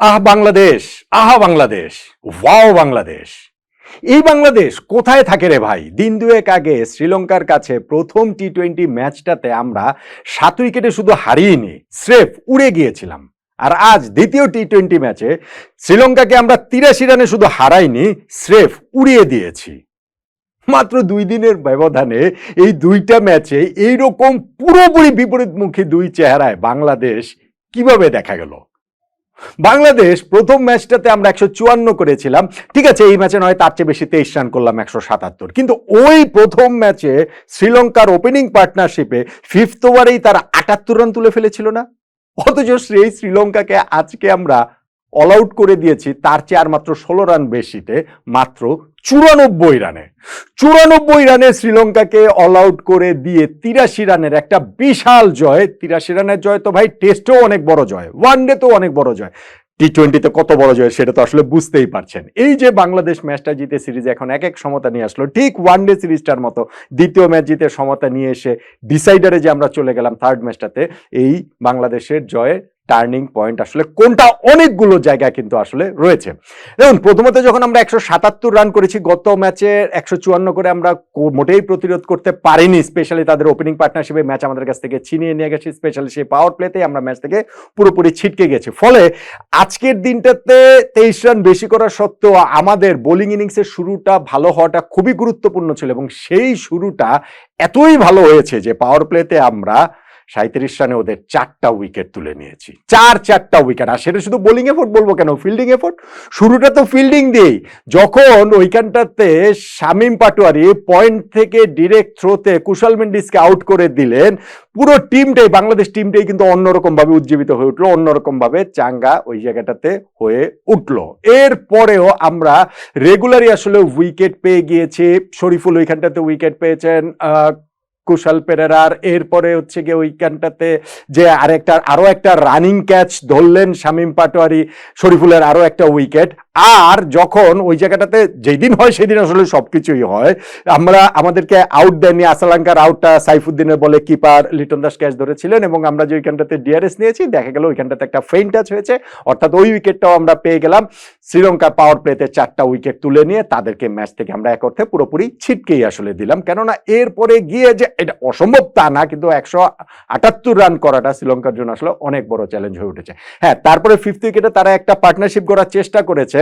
আহ বাংলাদেশ, আহা বাংলাদেশ, ওয়াও বাংলাদেশ। এই বাংলাদেশ কোথায় থাকে রে ভাই? দিন দুয়েক আগে শ্রীলঙ্কার কাছে প্রথম টি টোয়েন্টি ম্যাচটাতে আমরা সাত উইকেটে শুধু হারিয়েনি, স্রেফ উড়ে গিয়েছিলাম। আর আজ দ্বিতীয় টি টোয়েন্টি ম্যাচে শ্রীলঙ্কাকে আমরা তিরাশি রানে শুধু হারাইনি, স্রেফ উড়িয়ে দিয়েছি। মাত্র দুই দিনের ব্যবধানে এই দুইটা ম্যাচে এইরকম পুরোপুরি বিপরীতমুখী দুই চেহারায় বাংলাদেশ কীভাবে দেখা গেল? বাংলাদেশ প্রথম ম্যাচটাতে আমরা একশো চুয়ান্ন করেছিলাম। ঠিক আছে, এই ম্যাচে নয়, তার চেয়ে বেশি তেইশ রান করলাম একশো সাতাত্তর। কিন্তু ওই প্রথম ম্যাচে শ্রীলঙ্কার ওপেনিং পার্টনারশিপে ফিফথ ওভারেই তারা আটাত্তর রান তুলে ফেলেছিল না? অথচ সেই শ্রীলঙ্কাকে আজকে আমরা অল আউট করে দিয়েছি, তার চেয়ে আর মাত্র ষোলো রান বেশিতে, মাত্র চুরানব্বই রানে। চুরানব্বই রানে শ্রীলঙ্কাকে অল আউট করে দিয়ে তিরাশি রানের একটা বিশাল জয়। তিরাশি রানের জয় তো ভাই টেস্টেও অনেক বড় জয়। ওয়ান ডেতেও অনেক বড় জয়। টি টোয়েন্টিতে কত বড় জয় সেটা তো আসলে বুঝতেই পারছেন। এই যে বাংলাদেশ ম্যাচটা জিতে সিরিজে এখন এক এক সমতা নিয়ে আসলো। ঠিক ওয়ান ডে সিরিজটার মতো দ্বিতীয় ম্যাচ জিতে সমতা নিয়ে এসে ডিসাইডারে যে আমরা চলে গেলাম থার্ড ম্যাচটাতে এই বাংলাদেশের জয়ে টার্নিং পয়েন্ট আসলে কোনটা অনেকগুলো জায়গা কিন্তু আসলে রয়েছে। দেখুন, প্রথমত যখন আমরা একশো সাতাত্তর রান করেছি, গত ম্যাচে একশো চুয়ান্ন করে আমরা মোটেই প্রতিরোধ করতে পারিনি স্পেশালি তাদের ওপেনিং পার্টনারশিপে ম্যাচ আমাদের কাছ থেকে ছিনিয়ে নিয়ে গেছে স্পেশালি সেই পাওয়ার প্লেতে আমরা ম্যাচ থেকে পুরোপুরি ছিটকে গেছি। ফলে আজকের দিনটাতে তেইশ রান বেশি করা সত্ত্বেও আমাদের বোলিং ইনিংসের শুরুটা ভালো হওয়াটা খুবই গুরুত্বপূর্ণ ছিল এবং সেই শুরুটা এতই ভালো হয়েছে যে পাওয়ার প্লেতে আমরা সাঁত্রিশ রানে ওদের চারটা উইকেট তুলে নিয়েছি। চার চারটা উইকেট আর সেটা শুধু বোলিং এফোর্ট বলব কেন? ফিল্ডিং এফোর্ট শুরুটা তো ফিল্ডিং দিয়েই। যখন ওইখানটাতে শামিম পাটোয়ারি পয়েন্ট থেকে ডিরেক্ট থ্রোতে কুশল মেন্ডিসকে আউট করে দিলেন, পুরো টিমটাই বাংলাদেশ টিমটাই কিন্তু অন্যরকম ভাবে উজ্জীবিত হয়ে উঠল অন্যরকম ভাবে চাঙ্গা ওই জায়গাটাতে হয়ে উঠল। এরপরেও আমরা রেগুলারই আসলে উইকেট পেয়ে গিয়েছি। শরীফুল ওইখানটাতে উইকেট পেয়েছেন কুশাল পেরেরার। এরপরে হচ্ছে গিয়ে উইকেন্ডটাতে যে আরেকটা আরও একটা রানিং ক্যাচ ধরলেন শামীম পাটোয়ারি শরীফুলের আরও একটা উইকেট আর যখন ওই জায়গাটাতে যেদিন হয়, সেদিন আসলে সব কিছুই হয়। আমরা, আমাদেরকে আউট দেননি, আসালাঙ্কার আউটটা সাইফুদ্দিনের বলে কিপার লিটন দাস ক্যাচ ধরেছিলেন এবং আমরা যে ওইখানটাতে ডিআরএস নিয়েছি, দেখা গেল ওইখানটাতে একটা ফেইন টাচ হয়েছে। অর্থাৎ ওই উইকেটটাও আমরা পেয়ে গেলাম। শ্রীলঙ্কা পাওয়ার প্লেতে চারটা উইকেট তুলে নিয়ে তাদেরকে ম্যাচ থেকে আমরা এক অর্থে পুরোপুরি ছিটকেই আসলে দিলাম। কেননা এরপরে গিয়ে যে, এটা অসম্ভব তা না, কিন্তু একশো আটাত্তর রান করাটা শ্রীলঙ্কার জন্য আসলে অনেক বড় চ্যালেঞ্জ হয়ে উঠেছে। হ্যাঁ তারপরে ফিফথ উইকেটে তারা একটা পার্টনারশিপ করার চেষ্টা করেছে।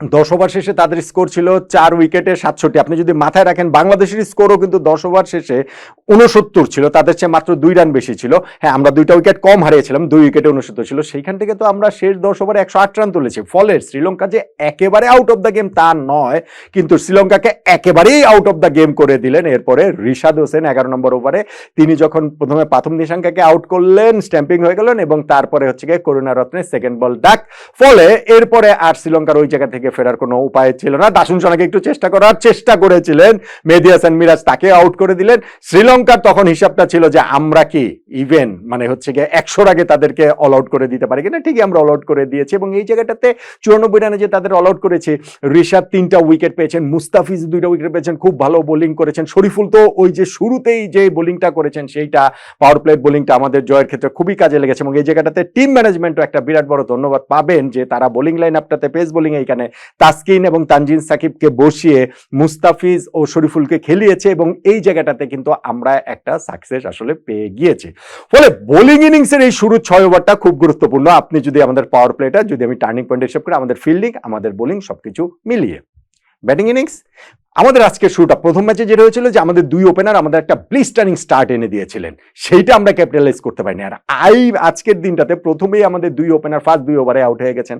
দশ ওভার শেষে তাদের স্কোর ছিল চার উইকেটে সাতষট্টি। আপনি যদি মাথায় রাখেন, বাংলাদেশের স্কোরও কিন্তু দশ ওভার শেষে উনসত্তর ছিল, তাদের চেয়ে মাত্র দুই রান বেশি ছিল। হ্যাঁ আমরা দুইটা উইকেট কম হারিয়েছিলাম, দুই উইকেটে উনসত্তর ছিল। সেইখান থেকে তো আমরা শেষ দশ ওভারে একশো আট রান তুলেছি। ফলে শ্রীলঙ্কা যে একেবারে আউট অফ দ্য গেম তা নয়, কিন্তু শ্রীলঙ্কাকে একেবারেই আউট অফ দ্য গেম করে দিলেন। এরপরে রিশাদ হোসেন এগারো নম্বর ওভারে তিনি যখন প্রথমে প্রাথম নিশাঙ্কাকে আউট করলেন স্ট্যাম্পিং হয়ে গেলেন এবং তারপরে হচ্ছে গিয়ে করুণা রত্নের সেকেন্ড বল ডাক। ফলে এরপরে আর শ্রীলঙ্কার ওই জায়গা থেকে ফেরার কোনো উপায় ছিল না। দাসুন সোনাকে একটু চেষ্টা করার চেষ্টা করেছিলেন। মেহেদি হাসান মিরাজ তাকে আউট করে দিলেন। শ্রীলঙ্কার তখন হিসাবটা ছিল যে আমরা কি? ইভেন মানে হচ্ছে গিয়ে একশোর আগে তাদেরকে অল আউট করে দিতে পারি কিনা? ঠিকই আমরা অল আউট করে দিয়েছি এবং এই জায়গাটাতে চুরানব্বই রানে যে তাদের অল আউট করেছে ঋষাদ তিনটা উইকেট পেয়েছেন, মুস্তাফিজ দুইটা উইকেট পেয়েছেন, খুব ভালো বোলিং করেছেন। শরীফুল তো ওই যে শুরুতেই যে বোলিংটা করেছেন, সেইটা পাওয়ার প্লেট বোলিংটা আমাদের জয়ের ক্ষেত্রে খুবই কাজে লেগেছে এবং এই জায়গাটাতে টিম ম্যানেজমেন্টও একটা বিরাট বড় ধন্যবাদ পাবেন যে তারা বোলিং লাইন আপটাতে পেস বোলিং এইখানে তাসকিন এবং তানজিন সাকিবকে বসিয়ে মুস্তাফিজ ও শরীফুলকে খেলিয়েছে এবং এই জায়গাটাতে কিন্তু আমরা একটা সাকসেস আসলে পেয়ে গিয়েছি। ফলে বোলিং ইনিংসের এই শুরু ছয় ওভারটা খুব গুরুত্বপূর্ণ। আপনি যদি আমাদের পাওয়ার প্লেটা যদি আমি টার্নিং পয়েন্ট হিসেব করি, আমাদের ফিল্ডিং আমাদের বোলিং সবকিছু মিলিয়ে। ব্যাটিং ইনিংস আমাদের আজকের শুরুটা প্রথম ম্যাচে যেটা হয়েছিল যে আমাদের দুই ওপেনার আমাদের একটা ব্লিস্টারিং স্টার্ট এনে দিয়েছিলেন। সেইটা আমরা ক্যাপিটালাইজ করতে পারিনি। আর আই আজকের দিনটাতে প্রথমেই আমাদের দুই ওপেনার ফার্স্ট দুই ওভারে আউট হয়ে গেছেন।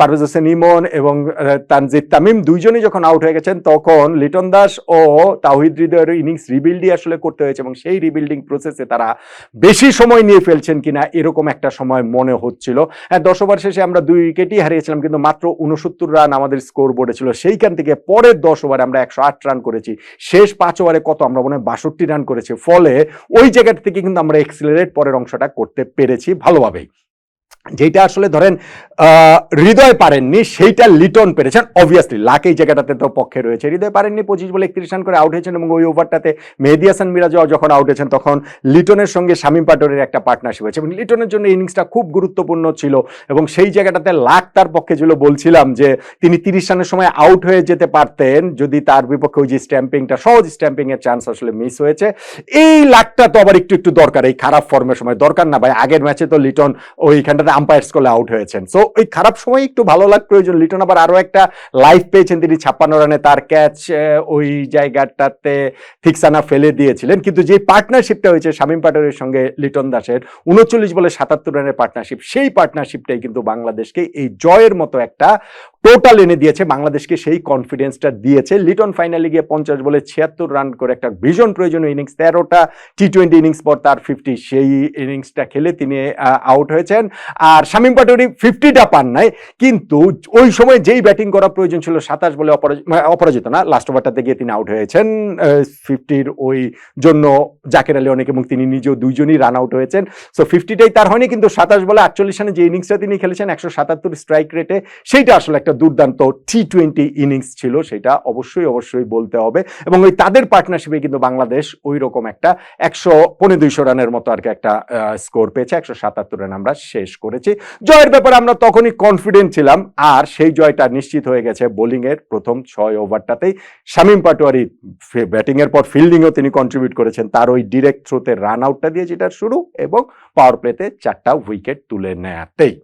পারভেজ হোসেন ইমন এবং তানজিদ তামিম দুইজনই যখন আউট হয়ে গেছেন, তখন লিটন দাস ও তাহিদ হৃদয়ের ইনিংস রিবিল্ডই আসলে করতে হয়েছে এবং সেই রিবিল্ডিং প্রসেসে তারা বেশি সময় নিয়ে ফেলছেন কিনা এরকম একটা সময় মনে হচ্ছিল। হ্যাঁ দশ ওভার শেষে আমরা দুই উইকেটই হারিয়েছিলাম, কিন্তু মাত্র উনসত্তর রান আমাদের স্কোর বোর্ডে ছিল। সেইখান থেকে পরের দশ ওভারে আমরা একশো আট রান করেছি। শেষ পাঁচ ওভারে কত? আমরা মনে হয় বাষট্টি রান করেছি। ফলে ওই জায়গাটা থেকে কিন্তু আমরা এক্সিলারেট পরের অংশটা করতে পেরেছি ভালোভাবেই। যেটা আসলে ধরেন হৃদয় পারেননি, সেইটা লিটন পেরেছেন অবভিয়াসলি লাক এই জায়গাটাতে তো পক্ষে রয়েছে। হৃদয় পারেননি, পঁচিশ বলে একত্রিশ রান করে আউট হয়েছেন এবং ওই ওভারটাতে মেহেদি হাসান মিরাজও যখন আউট হয়েছেন, তখন লিটনের সঙ্গে শামীম পাটোরের একটা পার্টনারশিপ হয়েছে। এবং লিটনের জন্য ইনিংসটা খুব গুরুত্বপূর্ণ ছিল এবং সেই জায়গাটাতে লাক তার পক্ষে ছিল, বলছিলাম যে তিনি তিরিশ রানের সময় আউট হয়ে যেতে পারতেন, যদি তার বিপক্ষে ওই যে স্ট্যাম্পিংটা সহজ স্ট্যাম্পিংয়ের চান্স আসলে মিস হয়েছে। এই লাকটা তো আবার একটু একটু দরকার, এই খারাপ ফর্মের সময় দরকার না ভাই। আগের ম্যাচে তো লিটন ওইখানটাতে আম্পায়ার্স কলে আউট হয়েছেন। সো ওই খারাপ সময় একটু ভালো লাগ, প্রয়োজন। লিটন আবার আরও একটা লাইফ পেয়েছেন তিনি, ছাপ্পান্ন রানে তার ক্যাচ ওই জায়গাটাতে ঠিকসানা ফেলে দিয়েছিলেন। কিন্তু যে পার্টনারশিপটা হয়েছে, শামীম পাটোরের সঙ্গে লিটন দাসের, উনচল্লিশ বলে সাতাত্তর রানের পার্টনারশিপ সেই পার্টনারশিপটাই কিন্তু বাংলাদেশকে এই জয়ের মতো একটা টোটাল এনে দিয়েছে, বাংলাদেশকে সেই কনফিডেন্সটা দিয়েছে। লিটন ফাইনালে গিয়ে পঞ্চাশ বলে ছিয়াত্তর রান করে একটা ভীষণ প্রয়োজনীয় ইনিংস তেরোটা টি টোয়েন্টি ইনিংস পর তার ফিফটি সেই ইনিংসটা খেলে তিনি আউট হয়েছেন। আর শামীম পাটোরি ফিফটিটা পান নাই, কিন্তু ওই সময় যেই ব্যাটিং করা প্রয়োজন ছিল, সাতাশ বলে মানে অপরাজিত না লাস্ট ওভারটাতে গিয়ে তিনি আউট হয়েছেন। ফিফটির ওই জন্য জাকের আলী অনেক এবং তিনি নিজেও দুইজনই রান আউট হয়েছেন। সো ফিফটিটাই তার হয়নি, কিন্তু সাতাশ বলে আটচল্লিশ রানে যে ইনিংসটা তিনি খেলেছেন, একশো সাতাত্তর স্ট্রাইক রেটে সেইটা আসলে একটা দুর্দান্ত টি টোয়েন্টি ইনিংস ছিল, সেটা অবশ্যই অবশ্যই বলতে হবে। এবং ওই তাদের পার্টনারশিপে কিন্তু বাংলাদেশ ওই রকম একটা একশো পনেরো দুইশো রানের মতো আর কি একটা স্কোর পেয়েছে, একশো সাতাত্তর রান আমরা শেষ করেছি। জয়ের ব্যাপারে আমরা তখনই কনফিডেন্ট ছিলাম, আর সেই জয়টা নিশ্চিত হয়ে গেছে বোলিংয়ের প্রথম ছয় ওভারটাতেই। শামীম পাটোয়ারি ব্যাটিংয়ের পর ফিল্ডিংও তিনি কন্ট্রিবিউট করেছেন, তার ওই ডিরেক্ট থ্রোতে রান আউটটা দিয়ে যেটা শুরু এবং পাওয়ার প্লেতে চারটা উইকেট তুলে নেয়াতেই।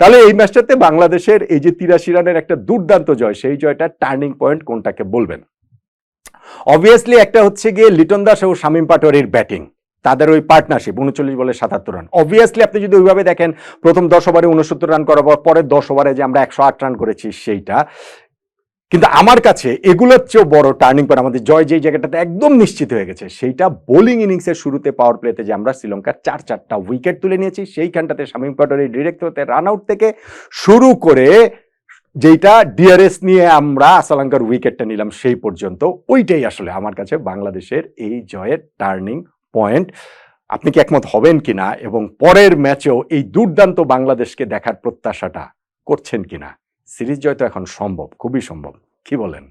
তাহলে এই ম্যাচটাতে বাংলাদেশের এই যে তিরাশি রানের একটা দুর্দান্ত জয়, সেই জয়টা টার্নিং পয়েন্ট কোনটাকে বলবেন? অবভিয়াসলি একটা হচ্ছে গিয়ে লিটন দাস ও শামীম পাটোয়ারির ব্যাটিং, তাদের ওই পার্টনারশিপ উনচল্লিশ বলে সাতাত্তর রান। অবভিয়াসলি আপনি যদি ওইভাবে দেখেন, প্রথম দশ ওভারে উনসত্তর রান করার পর, পরের দশ ওভারে যে আমরা একশো আট রান করেছি, সেইটা কিন্তু আমার কাছে এগুলোর চেয়েও বড় টার্নিং পয়েন্ট আমাদের জয় যেই জায়গাটাতে একদম নিশ্চিত হয়ে গেছে, সেইটা বোলিং ইনিংসের শুরুতে পাওয়ার প্লেতে যে আমরা শ্রীলঙ্কার চার চারটা উইকেট তুলে নিয়েছি, সেইখানটাতে শামীম পাটোয়ারি ডিরেক্ট হতে রান আউট থেকে শুরু করে যেইটা ডিআরএস নিয়ে আমরা আসালাঙ্কার উইকেটটা নিলাম সেই পর্যন্ত, ওইটাই আসলে আমার কাছে বাংলাদেশের এই জয়ের টার্নিং পয়েন্ট আপনি কি একমত হবেন কিনা এবং পরের ম্যাচেও এই দুর্দান্ত বাংলাদেশকে দেখার প্রত্যাশাটা করছেন কিনা? সিরিজ জয় তো এখন সম্ভব, খুবই সম্ভব। কি বলেন?